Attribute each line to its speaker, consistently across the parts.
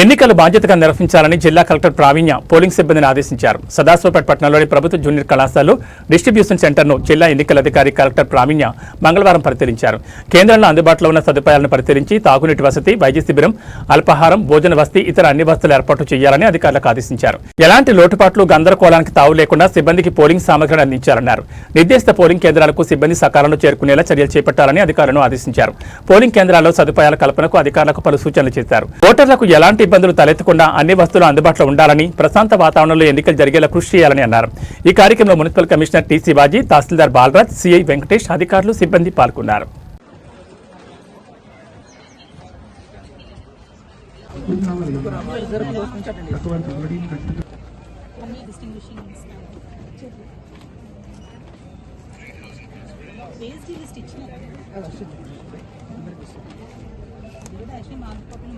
Speaker 1: ఎన్నికలు బాధ్యతగా నిర్వహించాలని జిల్లా కలెక్టర్ ప్రావీణ్య పోలింగ్ సిబ్బందిని ఆదేశించారు. సదాశివపేట పట్టణంలోని ప్రభుత్వ జూనియర్ కళాశాలలో డిస్ట్రిబ్యూషన్ సెంటర్ను జిల్లా ఎన్నికల అధికారి కలెక్టర్ ప్రావీణ్య మంగళవారం పరిశీలించారు. కేంద్రంలో అందుబాటులో ఉన్న సదుపాయాలను పరిశీలించి తాగునీటి వసతి వైద్య శిబిరం అల్పాహారం భోజన వసతి ఇతర అన్ని వసతులు ఏర్పాటు చేయాలని అధికారులకు ఆదేశించారు. ఎలాంటి లోటుపాట్లు గందరగోళానికి తావు లేకుండా సిబ్బందికి పోలింగ్ సామగ్రిని అందించాలన్నారు. నిర్దేశిత పోలింగ్ కేంద్రాలకు సిబ్బంది సకాలంలో చేరుకునేలా చర్యలు చేపట్టాలని అధికారులను ఆదేశించారు. పోలింగ్ కేంద్రాల్లో సదుపాయాల కల్పనకు అధికారులకు పలు సూచనలు చేశారు. ఓటర్లకు ఎలాంటి ఇబ్బందులు తలెత్తకుండా అన్ని వస్తువులు అందుబాటులో ఉండాలని ప్రశాంత వాతావరణంలో ఎన్నికలు జరిగేలా కృషి చేయాలని అన్నారు. ఈ కార్యక్రమంలో municipal commissioner T Shivaji tahsildar Balraj CI Venkatesh అధికారులు సిబ్బంది పాల్గొన్నారు.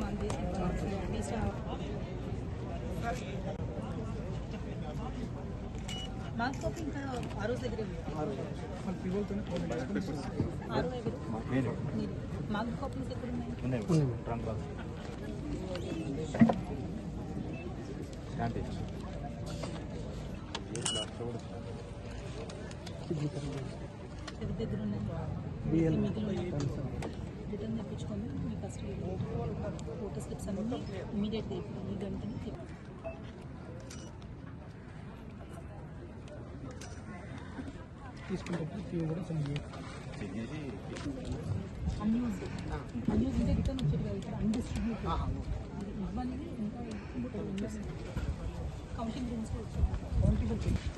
Speaker 2: Only దగ్గర ఉన్నాయి రిటర్న్ తెప్పించుకొని మీ ఫస్ట్ ఫోటో స్లిప్స్ అన్నీ ఇమీడియట్గా అన్యూజ్ అన్యూజ్ అంటే రిటర్న్ వచ్చేది కదా ఇక్కడ అన్డిస్ట్రిబ్యూట్ ఇవ్వాలి ఇంకా కౌంటింగ్ రూమ్స్లో వచ్చాయి ఆ,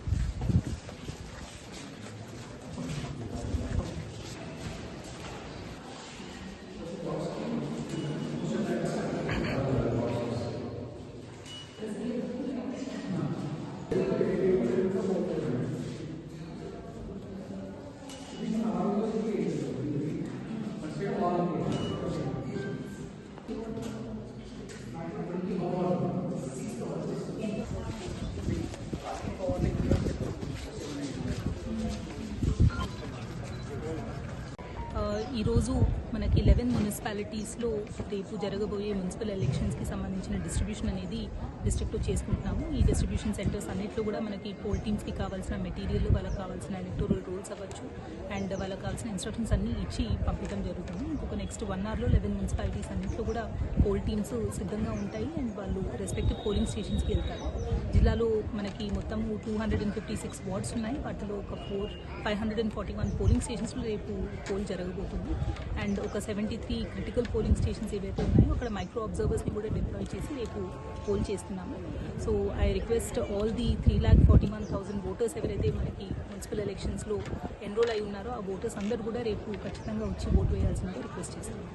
Speaker 2: ఈరోజు మనకి లెవెన్ మున్సిపాలిటీస్లో రేపు జరగబోయే మున్సిపల్ ఎలక్షన్స్కి సంబంధించిన డిస్ట్రిబ్యూషన్ అనేది డిస్ట్రిక్ట్లో చేసుకుంటున్నాము. ఈ డిస్ట్రిబ్యూషన్ సెంటర్స్ అన్నింటిలో కూడా మనకి పోల్ టీమ్స్కి కావాల్సిన మెటీరియల్ వాళ్ళకి కావాల్సిన ఎలక్టోరల్ రూల్స్ అవ్వచ్చు. అండ్ వాళ్ళకి కావాల్సిన ఇన్స్ట్రక్షన్స్ అన్నీ ఇచ్చి పంపించడం జరుగుతుంది. ఇంకొక నెక్స్ట్ వన్ అవర్లో లెవెన్ మున్సిపాలిటీస్ అన్నింటిలో కూడా పోల్ టీమ్స్ సిద్ధంగా ఉంటాయి. అండ్ వాళ్ళు రెస్పెక్టివ్ పోలింగ్ స్టేషన్స్కి వెళ్తారు. జిల్లాలో మనకి మొత్తం two hundred and fifty six wards ఉన్నాయి. వాటిలో ఒక four five hundred and forty one polling స్టేషన్స్లో రేపు పోల్ జరగబోతుంది. అండ్ ఒక seventy three critical polling stations ఏవైతే ఉన్నాయో అక్కడ మైక్రో అబ్జర్వర్స్ని కూడా డిప్లాయ్ చేసి రేపు పోల్ చేస్తున్నాము. So I request all the three lakh forty one thousand voters ఎవరైతే మనకి మున్సిపల్ ఎలక్షన్స్లో ఎన్రోల్ అయి ఉన్నారో ఆ ఓటర్స్ అందరూ కూడా రేపు ఖచ్చితంగా వచ్చి ఓటు వేయాల్సిందిగా రిక్వెస్ట్ చేస్తున్నాము.